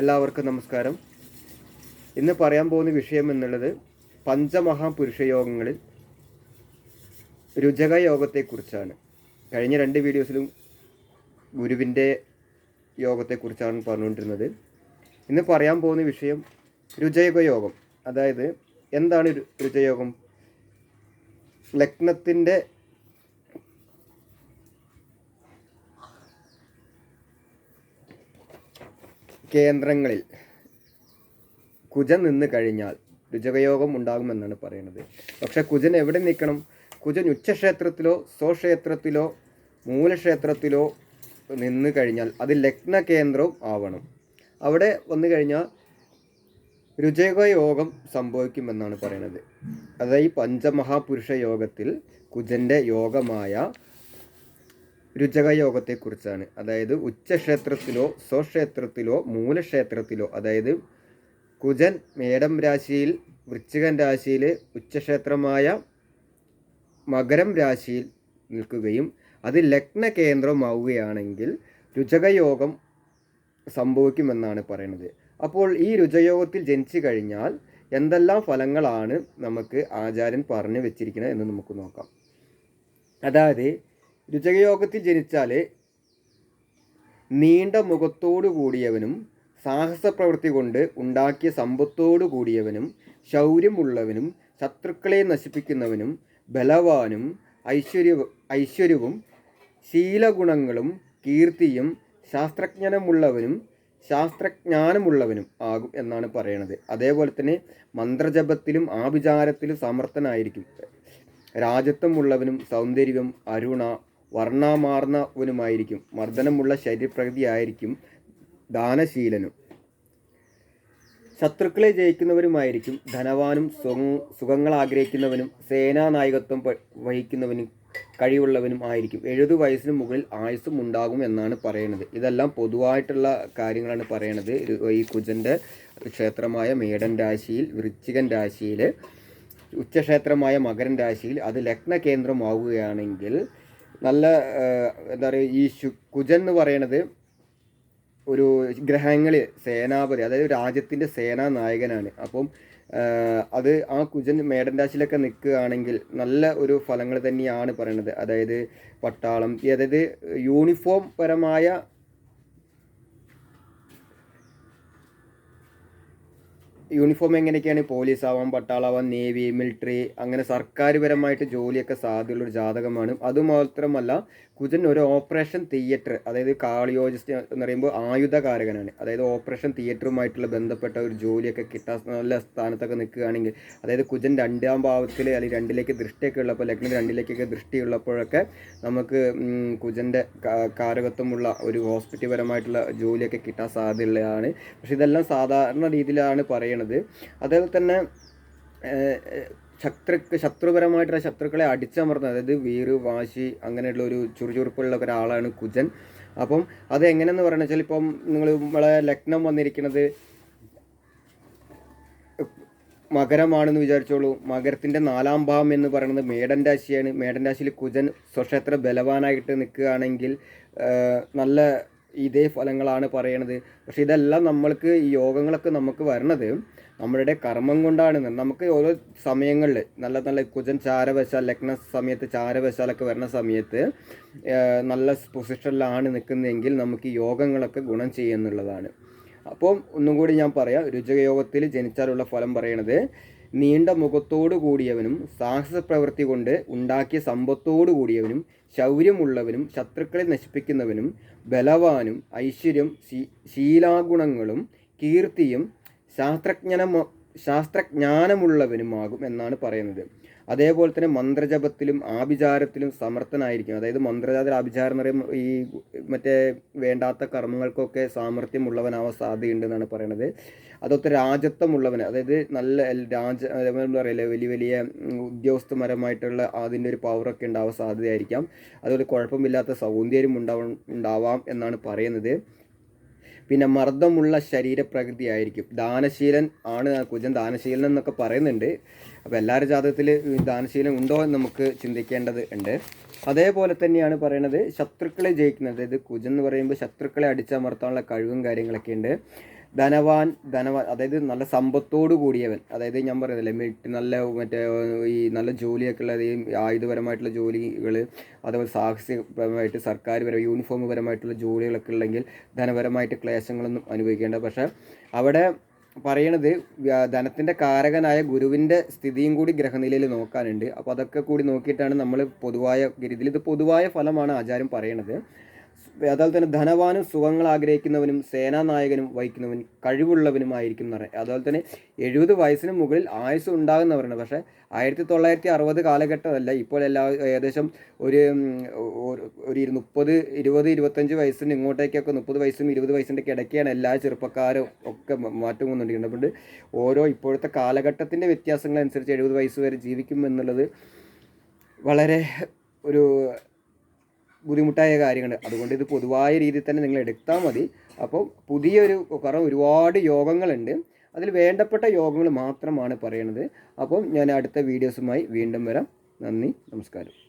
എല്ലാവർക്കും നമസ്കാരം. ഇന്ന് പറയാൻ പോകുന്ന വിഷയം എന്നുള്ളത് പഞ്ചമഹാപുരുഷ യോഗങ്ങളിൽ രുചക യോഗത്തെക്കുറിച്ചാണ് കഴിഞ്ഞ രണ്ട് വീഡിയോസിലും ഗുരുവിന്റെ യോഗത്തെക്കുറിച്ചാണ് പറഞ്ഞുകൊണ്ടിരുന്നത്. ഇന്ന് പറയാൻ പോകുന്ന വിഷയം രുചക യോഗം അതായത് എന്താണ് രുചയോഗം ലഗ്നത്തിന്റെ കേന്ദ്രങ്ങളിൽ കുജൻ നിന്ന് കഴിഞ്ഞാൽ രുചകയോഗം ഉണ്ടാകുമെന്നാണ് പറയുന്നത് പക്ഷെ കുജൻ എവിടെ നിൽക്കണം? കുജൻ ഉച്ചക്ഷേത്രത്തിലോ സ്വക്ഷേത്രത്തിലോ മൂലക്ഷേത്രത്തിലോ നിന്ന് കഴിഞ്ഞാൽ അത് ലഗ്ന കേന്ദ്രവും ആവണം. അവിടെ വന്നു കഴിഞ്ഞാൽ രുചകയോഗം സംഭവിക്കുമെന്നാണ് പറയുന്നത് അതായത് ഈ പഞ്ചമഹാപുരുഷ യോഗത്തിൽ കുജന്റെ യോഗമായ രുചക യോഗത്തെക്കുറിച്ചാണ് അതായത് ഉച്ചക്ഷേത്രത്തിലോ സ്വക്ഷേത്രത്തിലോ മൂലക്ഷേത്രത്തിലോ അതായത് കുജൻ മേടം രാശിയിൽ വൃശ്ചികൻ രാശിയിൽ ഉച്ചക്ഷേത്രമായ മകരം രാശിയിൽ നിൽക്കുകയും അത് ലഗ്ന കേന്ദ്രമാവുകയാണെങ്കിൽ രുചകയോഗം സംഭവിക്കുമെന്നാണ് പറയുന്നത്. അപ്പോൾ ഈ രുചയോഗത്തിൽ ജനിച്ചു കഴിഞ്ഞാൽ എന്തെല്ലാം ഫലങ്ങളാണ് നമുക്ക് ആചാര്യൻ പറഞ്ഞു വെച്ചിരിക്കുന്നത് എന്ന് നമുക്ക് നോക്കാം. അതായത് രുചകയോഗത്തിൽ ജനിച്ചാൽ നീണ്ട മുഖത്തോടു കൂടിയവനും സാഹസ പ്രവൃത്തി കൊണ്ട് ഉണ്ടാക്കിയ സമ്പത്തോടു കൂടിയവനും ശൗര്യമുള്ളവനും ശത്രുക്കളെ നശിപ്പിക്കുന്നവനും ബലവാനും ഐശ്വര്യ ഐശ്വര്യവും ശീലഗുണങ്ങളും കീർത്തിയും ശാസ്ത്രജ്ഞനമുള്ളവനും ശാസ്ത്രജ്ഞാനമുള്ളവനും ആകും എന്നാണ് പറയണത്. അതേപോലെ തന്നെ മന്ത്രജപത്തിലും ആഭിചാരത്തിലും സമർത്ഥനായിരിക്കും. രാജത്വമുള്ളവനും സൗന്ദര്യം അരുണ വർണമാർന്നവനുമായിരിക്കും. മർദ്ദനമുള്ള ശരീരപ്രകൃതിയായിരിക്കും ദാനശീലനും. ശത്രുക്കളെ ജയിക്കുന്നവരുമായിരിക്കും ധനവാനും സുഖ- സുഖങ്ങൾ ആഗ്രഹിക്കുന്നവനും സേനാനായകത്വം വഹിക്കുന്നവനും കഴിവുള്ളവനും ആയിരിക്കും. എഴുപത് വയസ്സിന് മുകളിൽ ആയുസ്സും ഉണ്ടാകും എന്നാണ് പറയുന്നത് ഇതെല്ലാം പൊതുവായിട്ടുള്ള കാര്യങ്ങളാണ് പറയണത്. ഈ കുജന്റെ ക്ഷേത്രമായ മേടൻ രാശിയിൽ വൃശ്ചികൻ രാശിയിൽ ഉച്ചക്ഷേത്രമായ മകരൻ രാശിയിൽ അത് ലഗ്ന കേന്ദ്രമാവുകയാണെങ്കിൽ നല്ല എന്താ പറയുക ഈ കുജൻ എന്ന് പറയണത് ഒരു ഗ്രഹങ്ങളിൽ സേനാപതി അതായത് രാജ്യത്തിന്റെ സേനാ നായകനാണ്. അപ്പം അത് ആ കുജൻ മേടൻ രാശിയിലൊക്കെ നിൽക്കുകയാണെങ്കിൽ നല്ല ഒരു ഫലങ്ങൾ തന്നെയാണ് പറയണത്. അതായത് പട്ടാളം അതായത് യൂണിഫോം പരമായ യൂണിഫോം എങ്ങനെയൊക്കെയാണ് പോലീസ് ആവാം പട്ടാളാവാം നേവി മിലിറ്ററി അങ്ങനെ സർക്കാർപരമായിട്ട് ജോലിയൊക്കെ സാധ്യതയുള്ളൊരു ജാതകമാണ്. അതുമാത്രമല്ല കുജൻ ഒരു ഓപ്പറേഷൻ തിയേറ്റർ അതായത് കാളിയോജിസ്റ്റ് എന്ന് പറയുമ്പോൾ ആയുധകാരകനാണ്. അതായത് ഓപ്പറേഷൻ തിയേറ്ററുമായിട്ടുള്ള ബന്ധപ്പെട്ട ഒരു ജോലിയൊക്കെ കിട്ടാൻ നല്ല സ്ഥാനത്തൊക്കെ നിൽക്കുകയാണെങ്കിൽ അതായത് കുജൻ രണ്ടാം ഭാവത്തിൽ അല്ലെങ്കിൽ രണ്ടിലേക്ക് ദൃഷ്ടിയൊക്കെ ഉള്ളപ്പോൾ ലഗ്നം രണ്ടിലേക്കൊക്കെ ദൃഷ്ടിയുള്ളപ്പോഴൊക്കെ നമുക്ക് കുജന്റെ കാരകത്വമുള്ള ഒരു ഹോസ്പിറ്റൽ പരമായിട്ടുള്ള ജോലിയൊക്കെ കിട്ടാൻ സാധ്യതയുള്ളതാണ്. പക്ഷെ ഇതെല്ലാം സാധാരണ രീതിയിലാണ് പറയണത് അതേപോലെ തന്നെ ശത്രുക്ക് ശത്രു ശത്രുപരമായിട്ടുള്ള ശത്രുക്കളെ അടിച്ചമർത്തുന്നത്. അതായത് വീറ് വാശി അങ്ങനെയുള്ള ഒരു ചുറുചുറുപ്പുള്ള ഒരാളാണ് കുജൻ. അപ്പം അത് എങ്ങനെയെന്ന് പറയുന്നത് വെച്ചാൽ ഇപ്പം നിങ്ങൾ നമ്മളെ ലഗ്നം വന്നിരിക്കുന്നത് മകരമാണെന്ന് വിചാരിച്ചോളൂ. മകരത്തിന്റെ നാലാം ഭാവം എന്ന് പറയുന്നത് മേടൻ രാശിയാണ്. മേടൻ രാശിയിൽ കുജൻ സ്വക്ഷേത്ര ബലവാനായിട്ട് നിൽക്കുകയാണെങ്കിൽ നല്ല ഇതേ ഫലങ്ങളാണ് പറയണത്. പക്ഷെ ഇതെല്ലാം നമ്മൾക്ക് ഈ യോഗങ്ങളൊക്കെ നമുക്ക് വരണത് നമ്മളുടെ കർമ്മം കൊണ്ടാണ്. നമുക്ക് ഓരോ സമയങ്ങളിൽ നല്ല നല്ല കുജൻ ചാരവശാൽ ലഗ്ന സമയത്ത് ചാരവശാലൊക്കെ വരുന്ന സമയത്ത് നല്ല പൊസിഷനിലാണ് നിൽക്കുന്നതെങ്കിൽ നമുക്ക് യോഗങ്ങളൊക്കെ ഗുണം ചെയ്യുന്നുള്ളതാണ് അപ്പം ഒന്നും കൂടി ഞാൻ പറയാം. രുചകയോഗത്തിൽ ജനിച്ചാലുള്ള ഫലം പറയണത് നീണ്ട മുഖത്തോടു കൂടിയവനും സാഹസ പ്രവൃത്തി കൊണ്ട് ഉണ്ടാക്കിയ സമ്പത്തോടു കൂടിയവനും ശൗര്യമുള്ളവനും ശത്രുക്കളെ നശിപ്പിക്കുന്നവനും ബലവാനും ഐശ്വര്യം ശീലാഗുണങ്ങളും കീർത്തിയും ശാസ്ത്രജ്ഞനമ ശാസ്ത്രജ്ഞാനമുള്ളവനുമാകും എന്നാണ് പറയുന്നത്. അതേപോലെ തന്നെ മന്ത്രജപത്തിലും ആഭിചാരത്തിലും സമർത്ഥനായിരിക്കും. അതായത് മന്ത്രജാതിൽ ആഭിചാരം എന്ന് പറയുമ്പോൾ ഈ മറ്റേ വേണ്ടാത്ത കർമ്മങ്ങൾക്കൊക്കെ സാമർഥ്യമുള്ളവനാവാൻ സാധ്യതയുണ്ട് എന്നാണ് പറയുന്നത് അതൊക്കെ രാജത്വമുള്ളവന് അതായത് നല്ല രാജ എന്താ പറയില്ലേ വലിയ വലിയ ഉദ്യോഗസ്ഥപരമായിട്ടുള്ള അതിന്റെ ഒരു പവറൊക്കെ ഉണ്ടാവാൻ സാധ്യതയായിരിക്കാം. അതുപോലെ കുഴപ്പമില്ലാത്ത സൗന്ദര്യം ഉണ്ടാവാം എന്നാണ് പറയുന്നത്. പിന്നെ മർദ്ദമുള്ള ശരീരപ്രകൃതി ആയിരിക്കും ദാനശീലൻ ആണ് കുജൻ. ദാനശീലൻ എന്നൊക്കെ പറയുന്നുണ്ട്. അപ്പോൾ എല്ലാവരുടെ ജാതകത്തിൽ ദാനശീലം ഉണ്ടോ എന്ന് നമുക്ക് ചിന്തിക്കേണ്ടത് ഉണ്ട്. അതേപോലെ തന്നെയാണ് പറയുന്നത് ശത്രുക്കളെ ജയിക്കുന്നത്. അതായത് കുജൻ എന്ന് പറയുമ്പോൾ ശത്രുക്കളെ അടിച്ചമർത്താനുള്ള കഴിവും കാര്യങ്ങളൊക്കെ ഉണ്ട്. ധനവാൻ ധനവാൻ അതായത് നല്ല സമ്പത്തോട് കൂടിയവൻ. അതായത് ഞാൻ പറയുന്നില്ലേ മിട്ട് നല്ല മറ്റേ ഈ നല്ല ജോലിയൊക്കെ ഉള്ള ഈ ആയുധപരമായിട്ടുള്ള ജോലികൾ അതുപോലെ സാഹസികപരമായിട്ട് സർക്കാർ പരം യൂണിഫോം പരമായിട്ടുള്ള ജോലികളൊക്കെ ഉള്ളെങ്കിൽ ധനപരമായിട്ട് ക്ലേശങ്ങളൊന്നും അനുഭവിക്കേണ്ട. പക്ഷേ അവിടെ പറയണത് ധനത്തിന്റെ കാരകനായ ഗുരുവിന്റെ സ്ഥിതിയും കൂടി ഗ്രഹനിലയിൽ നോക്കാനുണ്ട്. അപ്പോൾ അതൊക്കെ കൂടി നോക്കിയിട്ടാണ് നമ്മൾ പൊതുവായ രീതിയിൽ ഇത് പൊതുവായ ഫലമാണ് ആചാരം പറയണത്. അതുപോലെ തന്നെ ധനവാനും സുഖങ്ങൾ ആഗ്രഹിക്കുന്നവനും സേനാനായകനും വഹിക്കുന്നവനും കഴിവുള്ളവനുമായിരിക്കും എന്ന് പറയാം. അതുപോലെ തന്നെ എഴുപത് വയസ്സിന് മുകളിൽ ആയുസ് ഉണ്ടാകുന്നവരാണ്. പക്ഷേ ആയിരത്തി തൊള്ളായിരത്തി അറുപത് കാലഘട്ടമല്ല. ഇപ്പോൾ എല്ലാ ഏകദേശം ഒരു ഒരു- മുപ്പത് ഇരുപത് ഇരുപത്തഞ്ച് വയസ്സിന് ഇങ്ങോട്ടേക്കൊക്കെ മുപ്പത് വയസ്സും ഇരുപത് വയസ്സിന്റെ ഇടയ്ക്കാണ് എല്ലാ ചെറുപ്പക്കാരും ഒക്കെ മാറ്റം വന്നുകൊണ്ടിരിക്കുന്നത്. അതുകൊണ്ട് ഓരോ ഇപ്പോഴത്തെ കാലഘട്ടത്തിന്റെ വ്യത്യാസങ്ങളനുസരിച്ച് എഴുപത് വയസ്സ് വരെ ജീവിക്കും എന്നുള്ളത് വളരെ ഒരു ബുദ്ധിമുട്ടായ കാര്യങ്ങൾ. അതുകൊണ്ട് ഇത് പൊതുവായ രീതിയിൽ തന്നെ നിങ്ങൾ എടുത്താൽ മതി. അപ്പോൾ പുതിയൊരു കാരണം ഒരുപാട് യോഗങ്ങളുണ്ട്. അതിൽ വേണ്ടപ്പെട്ട യോഗങ്ങൾ മാത്രമാണ് പറയുന്നത് അപ്പം ഞാൻ അടുത്ത വീഡിയോസുമായി വീണ്ടും വരാം. നന്ദി നമസ്കാരം.